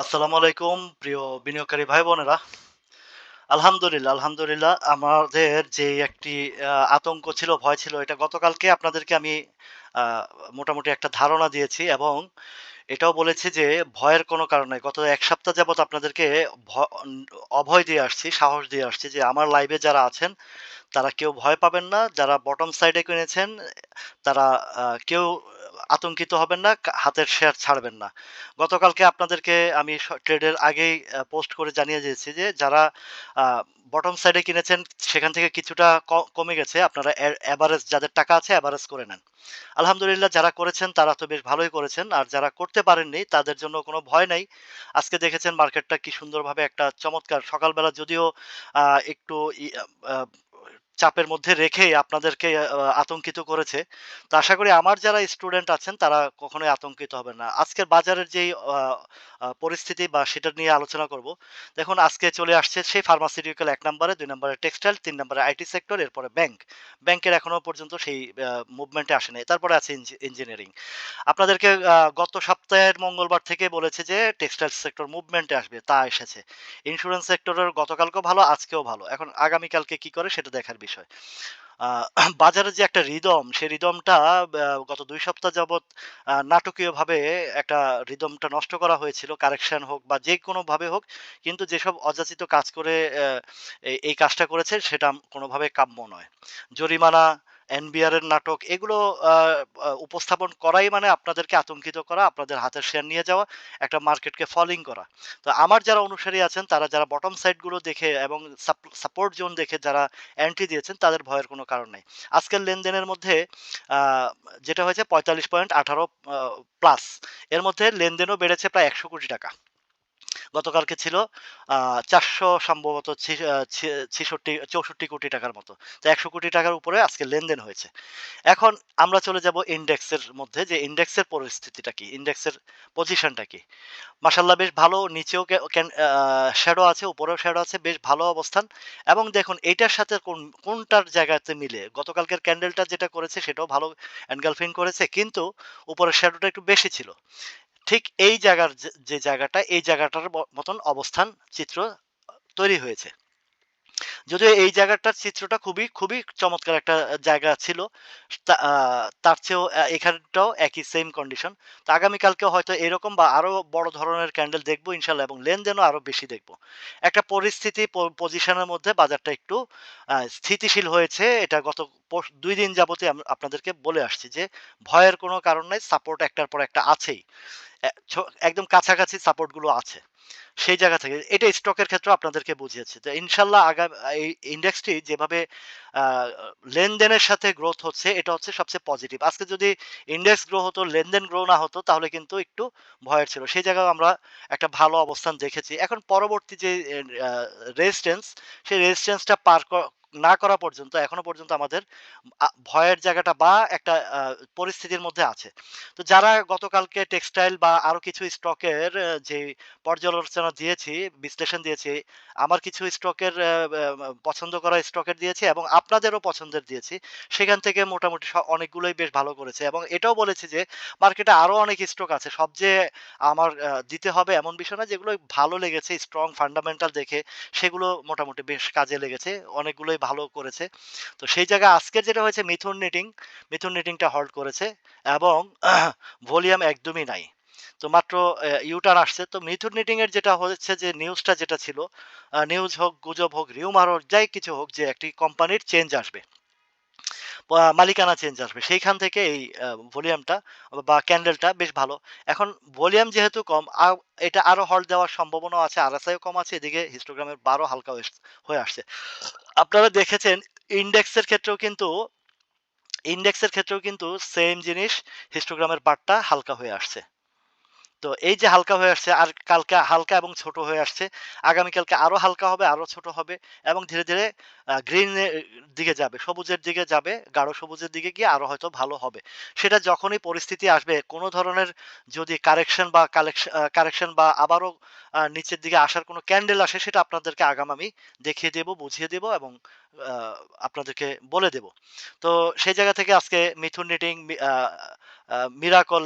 আসসালামু আলাইকুম, প্রিয় বিনিয়োগকারী ভাই বোনেরা। আলহামদুলিল্লাহ আলহামদুলিল্লাহ, আমাদের যে একটি আতঙ্ক ছিল, ভয় ছিল, এটা গতকালকে আপনাদেরকে আমি মোটামুটি একটা ধারণা দিয়েছি এবং এটাও বলেছি যে ভয়ের কোনো কারণ গত এক সপ্তাহ যাবত আপনাদেরকে অভয় দিয়ে আসছি, সাহস দিয়ে আসছি যে আমার লাইভে যারা আছেন, তারা কেউ ভয় পাবেন না। যারা বটম সাইডে কিনেছেন, তারা কেউ আতঙ্কিত হবেন না হাতের শেয়ার ছাড়বেন না। গতকালকে আপনাদেরকে আমি ট্রেডের আগেই পোস্ট করে জানিয়ে দিয়েছি যে, যারা বটম সাইডে কিনেছেন, সেখান থেকে কিছুটা কমে গেছে। আপনারা অ্যাভারেজ যাদের টাকা আছে অ্যাভারেজ করে নেন। আলহামদুলিল্লাহ, যারা করেছেন, তারা তো বেশ ভালোই করেছেন। আর যারা করতে পারেননি, তাদের জন্য কোনো ভয় নাই। আজকে দেখেছেন, মার্কেটটা কি সুন্দরভাবে একটা চমৎকার। সকালবেলা যদিও একটু চাপের মধ্যে রেখেই আপনাদেরকে আতঙ্কিত করেছে। তো আশা করি আমার যারা স্টুডেন্ট আছেন, তারা কখনোই আতঙ্কিত হবেন না। আজকের বাজারের যেই পরিস্থিতি বা সেটা নিয়ে আলোচনা করব, দেখুন আজকে চলে আসছে সেই ফার্মাসিউটিক্যাল এক নম্বরে, দুই নম্বরে টেক্সটাইল তিন নম্বরে আইটি সেক্টর এরপরে ব্যাংক ব্যাংকের এখনও পর্যন্ত সেই মুভমেন্টে আসেনি তারপরে আছে ইঞ্জিনিয়ারিং আপনাদেরকে গত সপ্তাহের মঙ্গলবার থেকে বলেছে যে টেক্সটাইল সেক্টর মুভমেন্টে আসবে, তা এসেছে। ইন্স্যুরেন্স সেক্টরের গতকালকেও ভালো, আজকেও ভালো। এখন আগামীকালকে কি করে, সেটা দেখার বিষয়। বাজারে যে একটা রিদম সেই রিদমটা গত দুই সপ্তাহ যাবৎ নাটকীয়ভাবে একটা রিদমটা নষ্ট করা হয়েছিল, কারেকশন হোক বা যে কোনো ভাবে হোক, কিন্তু যেসব অযাচিত কাজ করে এই কাজটা করেছে, সেটা কোনোভাবে কাম্য নয়। জরিমানা এনবিআর এর নাটক, এগুলো উপস্থাপন করাই মানে আপনাদেরকে আতঙ্কিত করা, আপনাদের হাতের শেয়ার নিয়ে যাওয়া, একটা মার্কেটকে ফলিং করা। তো আমার যারা অনুসারী আছেন, তারা যারা বটম সাইডগুলো দেখে এবং সাপোর্ট জোন দেখে যারা এন্ট্রি দিয়েছেন, তাদের ভয়ের কোনো কারণ নেই। আজকের লেনদেনের মধ্যে যেটা হয়েছে পঁয়তাল্লিশ পয়েন্ট আঠারো প্লাস এর মধ্যে লেনদেনও বেড়েছে প্রায় একশো কোটি টাকা। গতকালকে ছিল চারশো সম্ভবত ছিষট্টি, চৌষট্টি কোটি টাকার মতো। তো একশো কোটি টাকার উপরে আজকে লেনদেন হয়েছে। এখন আমরা চলে যাব ইন্ডেক্সের মধ্যে যে ইন্ডেক্সের পরিস্থিতিটা কি, ইন্ডেক্সের পজিশনটা কি? মাসাল্লাহ বেশ ভালো, নিচেও শ্যাডো আছে, উপরেও শ্যাডো আছে, বেশ ভালো অবস্থান। এবং দেখুন এইটার সাথে কোন, কোনটার জায়গাতে মিলে? গতকালকের ক্যান্ডেলটা যেটা করেছে, সেটাও ভালো এনগালফিং করেছে, কিন্তু উপরের শ্যাডোটা একটু বেশি ছিল। ঠিক এই জায়গার যে জায়গাটা এই জায়গাটার মতন অবস্থান চিত্র তৈরি হয়েছে। যদিও এই জায়গাটার চিত্রটা খুবই খুবই চমৎকার একটা জায়গা ছিল তার চেয়েও এখানটাও একই সেম কন্ডিশন তো আগামীকালকে হয়তো এরকম বা আরও বড় ধরনের ক্যান্ডেল দেখব ইনশাল্লাহ এবং লেনদেনও আরও বেশি দেখব। একটা পরিস্থিতি পজিশনের মধ্যে বাজারটা একটু স্থিতিশীল হয়েছে। এটা গত দুই দিন যাবতে আপনাদেরকে বলে আসছি যে ভয়ের কোনো কারণ নাই সাপোর্ট একটার পর একটা আছেই। একদম কাছাকাছি সাপোর্টগুলো আছে। সেই জায়গা থেকে। এটা স্টকের ক্ষেত্রে আপনাদেরকে বুঝিয়েছি যে ইনশাল্লাহ আগামী, এই ইন্ডেক্সটি যেভাবে লেনদেনের সাথে গ্রোথ হচ্ছে, এটা হচ্ছে সবচেয়ে পজিটিভ আজকে যদি ইন্ডেক্স গ্রো হতো, লেনদেন গ্রো না হতো, তাহলে কিন্তু একটু ভয়ের ছিল। সেই জায়গায় আমরা একটা ভালো অবস্থান দেখেছি। এখন পরবর্তী যে রেজিস্ট্যান্স সেই রেজিস্ট্যান্সটা পার না করা পর্যন্ত, এখনও পর্যন্ত আমাদের ভয়ের জায়গাটা বা একটা পরিস্থিতির মধ্যে আছে। তো যারা গতকালকে টেক্সটাইল বা আরও কিছু স্টকের যে পর্যালোচনা দিয়েছি, বিশ্লেষণ দিয়েছি, আমার কিছু স্টকের পছন্দ করা স্টকের দিয়েছি এবং আপনাদেরও পছন্দের দিয়েছি, সেখান থেকে মোটামুটি অনেকগুলোই বেশ ভালো করেছে এবং এটাও বলেছি যে মার্কেটে আরও অনেক স্টক আছে। সব যে আমার দিতে হবে এমন বিষয় না যেগুলো ভালো লেগেছে, স্ট্রং ফান্ডামেন্টাল দেখে সেগুলো মোটামুটি বেশ কাজে লেগেছে, অনেকগুলোই ভালো করেছে। তো সেই জায়গায় আজকের যেটা হয়েছে মিথুন নিটিং মিথুন নিটিংটা হল্ড করেছে এবং ভলিউম একদমই নাই। তো মাত্র ইউটার আসছে। তো মিথুন নিটিং এর যেটা হচ্ছে যে নিউজটা যেটা ছিল নিউজ হোক, গুজব হোক রিউমার হোক, যাই কিছু হোক, যে একটি কোম্পানির চেঞ্জ আসবে। মালিকানা চেঞ্জ আসবে। সেইখান থেকে এই ভলিউমটা বা ক্যান্ডেলটা বেশ ভালো। এখন ভলিউম যেহেতু কম এটা আরও হল্ড দেওয়ার সম্ভাবনা আছে, আরএসআইও কম আছে, এদিকে হিস্টোগ্রামের বারো হালকা হয়ে আসছে। আপনারা দেখেছেন ইন্ডেক্সের ক্ষেত্রেও কিন্তু, ইন্ডেক্সের ক্ষেত্রেও কিন্তু সেম জিনিস হিস্টোগ্রামের পার্টটা হালকা হয়ে আসছে। তো এই যে হালকা হয়ে আসছে, আর কালকে হালকা এবং ছোট হয়ে আসছে, আগামীকালকে আরও হালকা হবে, আরও ছোট হবে এবং ধীরে ধীরে গ্রিন দিকে যাবে, সবুজের দিকে যাবে, গাঢ় সবুজের দিকে গিয়ে আরও হয়তো ভালো হবে সেটা যখনই পরিস্থিতি আসবে, কোনো ধরনের যদি কারেকশন বা কালেকশন কারেকশন বা আবারও নিচের দিকে আসার কোনো ক্যান্ডেল আসে, সেটা আপনাদেরকে আগাম আমি দেখিয়ে দেব, বুঝিয়ে দেব এবং আপনাদেরকে বলে দেব। তো সেই জায়গা থেকে আজকে মিথুন আ মিরাকল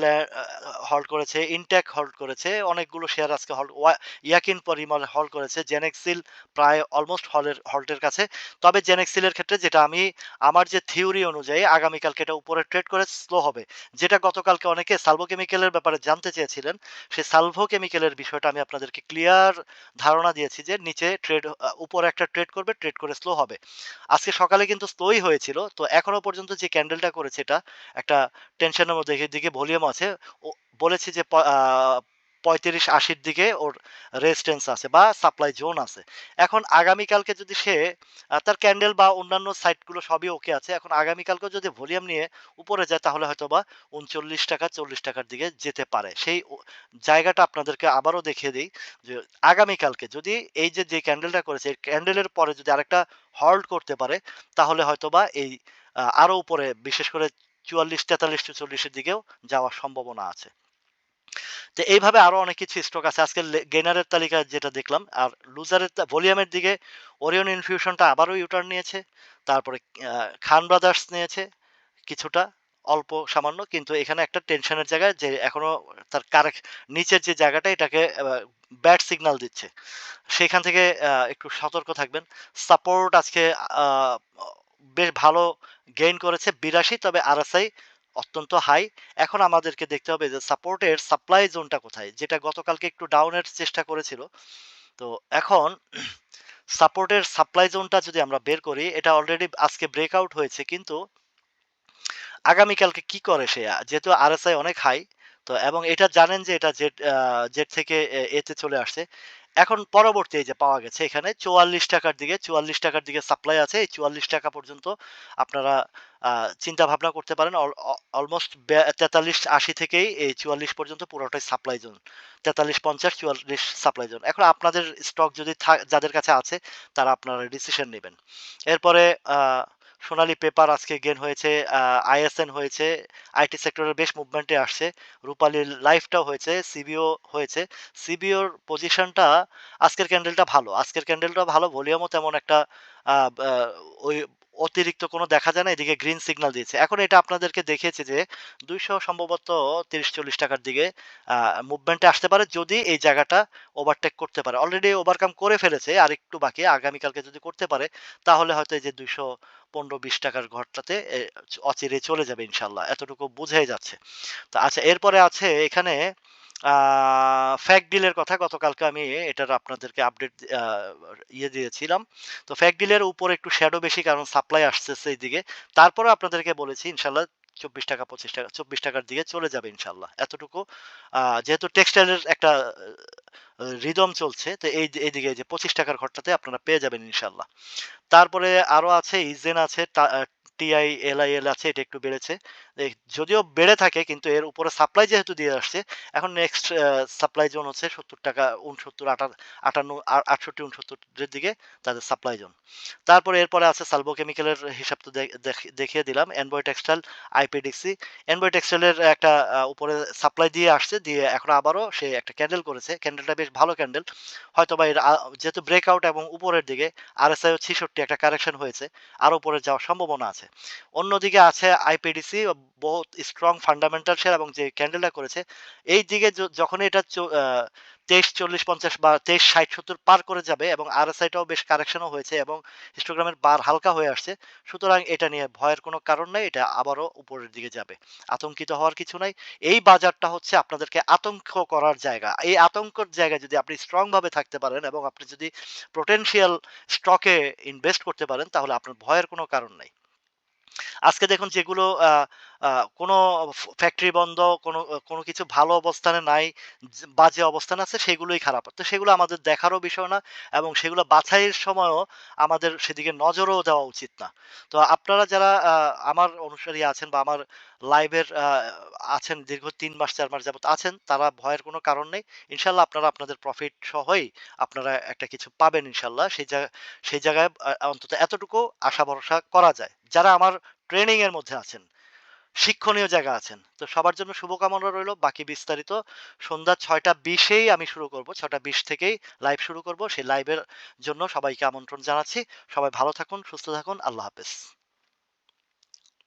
হল্ট করেছে, ইনটেক হল্ট করেছে। অনেকগুলো শেয়ার আজকে ওয়া ইয়াকিন পরিমল হল্ট করেছে। জেনেক্সিল প্রায় অলমোস্ট হলের হল্টের কাছে। তবে জেনেক্সিলের ক্ষেত্রে যেটা আমি আমার যে থিওরি অনুযায়ী আগামীকালকে এটা উপরে ট্রেড করে স্লো হবে। যেটা গতকালকে অনেকে সালভো কেমিক্যালের ব্যাপারে জানতে চেয়েছিলেন। সেই সালভো কেমিক্যালের বিষয়টা আমি আপনাদেরকে ক্লিয়ার ধারণা দিয়েছি যে নিচে ট্রেড উপরে একটা ট্রেড করবে, ট্রেড করে স্লো হবে। আজকে সকালে কিন্তু স্লোই হয়েছিল। তো এখনও পর্যন্ত যে ক্যান্ডেলটা করেছে এটা একটা টেনশনের মধ্যে এদিকে ভলিউম আছে। বলেছি যে প আ ৩৫-৮০ র দিকে ওর রেজিস্ট্যান্স আছে বা সাপ্লাই জোন আছে। এখন আগামীকালকে যদি সে তার ক্যান্ডেল বা অন্যান্য সাইটগুলো সবই ওকে আছে। এখন আগামীকালকেও যদি ভলিউম নিয়ে উপরে যায় তাহলে হয়তোবা ৳৩৯, ৳৪০ র দিকে যেতে পারে। সেই জায়গাটা আপনাদেরকে আবারও দেখিয়ে দিই যে আগামীকালকে যদি এই যে, যে ক্যান্ডেলটা করেছে এই ক্যান্ডেলের পরে যদি আরেকটা হল্ড করতে পারে তাহলে হয়তোবা এই আরও উপরে বিশেষ করে ৪৪, ৪৩, ৪৪ এর দিকেও যাওয়ার সম্ভাবনা আছে। তো এইভাবে আরও অনেক কিছু স্টক আছে। আজকে লে গেইনারের তালিকায় যেটা দেখলাম। আর লুজারের ভলিউমের দিকে ওরিয়ন ইনফিউশনটা আবারও ইউটার্ন নিয়েছে। তারপরে খান ব্রাদার্স নিয়েছে কিছুটা, অল্প সামান্য। কিন্তু এখানে একটা টেনশনের জায়গায় যে এখনও তার কারেক নিচের যে জায়গাটা এটাকে ব্যাড সিগনাল দিচ্ছে। সেখান থেকে একটু সতর্ক থাকবেন। সাপোর্ট আজকে বেশ ভালো গেইন করেছে ৮২ তবে আরএসআই অত্যন্ত হাই। এখন আমাদেরকে দেখতে হবে যে সাপোর্টের সাপ্লাই জোনটা কোথায়? যেটা গতকালকে একটু ডাউনের চেষ্টা করেছিল। তো এখন সাপোর্টের সাপ্লাই জোনটা যদি আমরা বের করি, এটা অলরেডি আজকে ব্রেকআউট হয়েছে, কিন্তু আগামীকালকে কি করে সে? যেহেতু আরএসআই অনেক হাই তো এবং এটা জানেন যে এটা আ জেড থেকে এতে চলে আসছে। এখন পরবর্তী এই যে পাওয়া গেছে এখানে চুয়াল্লিশ টাকার দিকে চুয়াল্লিশ টাকার দিকে সাপ্লাই আছে। এই ৳৪৪ পর্যন্ত আপনারা চিন্তা ভাবনা করতে পারেন। অলমোস্ট বে ৪৩-৮০ থেকেই এই ৪৪ পর্যন্ত পুরোটাই সাপ্লাই জোন। ৪৩-৫০, ৪৪ সাপ্লাই জোন। এখন আপনাদের স্টক যদি যাদের কাছে আছে তারা আপনারা ডিসিশন নেবেন এরপরে সোনালী পেপার আজকে গেন হয়েছে, আইএসএন হয়েছে, আইটি সেক্টরের বেশ মুভমেন্টে আসছে। রূপালীর লাইফটাও হয়েছে, সিবিও হয়েছে। সিবিওর পজিশনটা আজকের ক্যান্ডেলটা ভালো। আজকের ক্যান্ডেলটা ভালো, ভলিউমও তেমন একটা ওই অতিরিক্ত কোনো দেখা যায় না। এদিকে গ্রিন সিগনাল দিয়েছে। এখন এটা আপনাদেরকে দেখিয়েছে যে ২০০ সম্ভবত তিরিশ, চল্লিশ টাকার দিকে মুভমেন্টে আসতে পারে যদি এই জায়গাটা ওভারটেক করতে পারে। অলরেডি ওভারকাম করে ফেলেছে। আরেকটু বাকি। আগামীকালকে যদি করতে পারে, তাহলে হয়তো এই যে দুইশো পনেরো, বিশ টাকার ঘরটাতে অচিরে চলে যাবে ইনশাল্লাহ এতটুকু বুঝাই যাচ্ছে। তো আচ্ছা এরপরে আছে এখানে ফ্যাক ডিলের কথা গতকালকে আমি এটার আপনাদেরকে আপডেট ইয়ে দিয়েছিলাম। তো ফ্যাক ডিলের উপর একটু শ্যাডো বেশি, কারণ সাপ্লাই আসতেছে এইদিকে। তারপরে আপনাদেরকে বলেছি, ইনশাল্লাহ চব্বিশ টাকা, পঁচিশ টাকা, চব্বিশ টাকার দিকে চলে যাবে ইনশাল্লাহ, এতটুকু যেহেতু টেক্সটাইলের একটা রিদম চলছে তো এই এই যে পঁচিশ টাকার ঘরটাতে আপনারা পেয়ে যাবেন ইনশাল্লাহ তারপরে আরও আছে ইজেন আছে, টিআই, এলআইএল আছে এটা একটু বেড়েছে। যদিও বেড়ে থাকে কিন্তু এর উপরে সাপ্লাই যেহেতু দিয়ে আসছে এখন নেক্সট সাপ্লাই জোন হচ্ছে ৳৭০, ৬৯, আটা ৫৮, আ ৬৮, ৬৯ দিকে তাদের সাপ্লাই জোন। তারপরে এরপরে আছে সালভো কেমিক্যালের হিসাব তো দেখ দেখিয়ে দিলাম। এনবয় টেক্সটাইল, আইপিডিসি। এনবয় টেক্সটাইলের একটা উপরে সাপ্লাই দিয়ে আসছে। দিয়ে এখন আবারও সে একটা ক্যান্ডেল করেছে। ক্যান্ডেলটা বেশ ভালো ক্যান্ডেল। হয়তো বা এর যেহেতু ব্রেকআউট এবং উপরের দিকে আরএসআই ৬৬ একটা কারেকশন হয়েছে। আরও উপরে যাওয়ার সম্ভাবনা আছে। অন্যদিকে আছে আইপিডিসি বহুত স্ট্রং ফান্ডামেন্টাল শেয়ার এবং যে ক্যান্ডেলটা করেছে, এই দিকে যখন এটা চ চল্লিশ ২৩-৪০-৫০ বা ২৩-৬০-৭০ পার করে যাবে এবং আরএসআইটাও বেশ কারেকশনও হয়েছে এবং হিস্টোগ্রামের বার হালকা হয়ে আসছে। সুতরাং এটা নিয়ে ভয়ের কোনো কারণ নাই। এটা আবারও উপরের দিকে যাবে। আতঙ্কিত হওয়ার কিছু নাই। এই বাজারটা হচ্ছে আপনাদেরকে আতঙ্ক করার জায়গা। এই আতঙ্কর জায়গায় যদি আপনি স্ট্রং ভাবে থাকতে পারেন এবং আপনি যদি পোটেনশিয়াল স্টকে ইনভেস্ট করতে পারেন, তাহলে আপনার ভয়ের কোনো কারণ নাই। আজকে দেখুন যেগুলো কোনো ফ্যাক্টরি বন্ধ, কোনো কোনো কিছু ভালো অবস্থানে নাই, বাজে অবস্থানে আছে সেগুলোই খারাপ। তো সেগুলো আমাদের দেখারও বিষয় না এবং সেগুলো বাছাইয়ের সময়ও আমাদের সেদিকে নজরও দেওয়া উচিত না। তো আপনারা যারা আমার অনুসারী আছেন বা আমার লাইভের আছেন দীর্ঘ তিন মাস চার মাস যাবত আছেন তারা ভয়ের কোনো কারণ নেই। ইনশাল্লাহ আপনারা আপনাদের প্রফিট সহই আপনারা একটা কিছু পাবেন ইনশাল্লাহ সেই জায়গা সেই জায়গায় অন্তত এতটুকু আশা ভরসা করা যায়। যারা আমার ট্রেনিং এর মধ্যে আছেন শিক্ষণীয় জায়গা আছেন। তো সবার জন্য শুভকামনা রইল বাকি বিস্তারিত সন্ধ্যা ছয়টা বিশেই আমি শুরু করব। ৬ঃ২০ থেকেই লাইভ শুরু করব। সেই লাইভের জন্য সবাইকে আমন্ত্রণ জানাচ্ছি। সবাই ভালো থাকুন, সুস্থ থাকুন। আল্লাহ হাফেজ।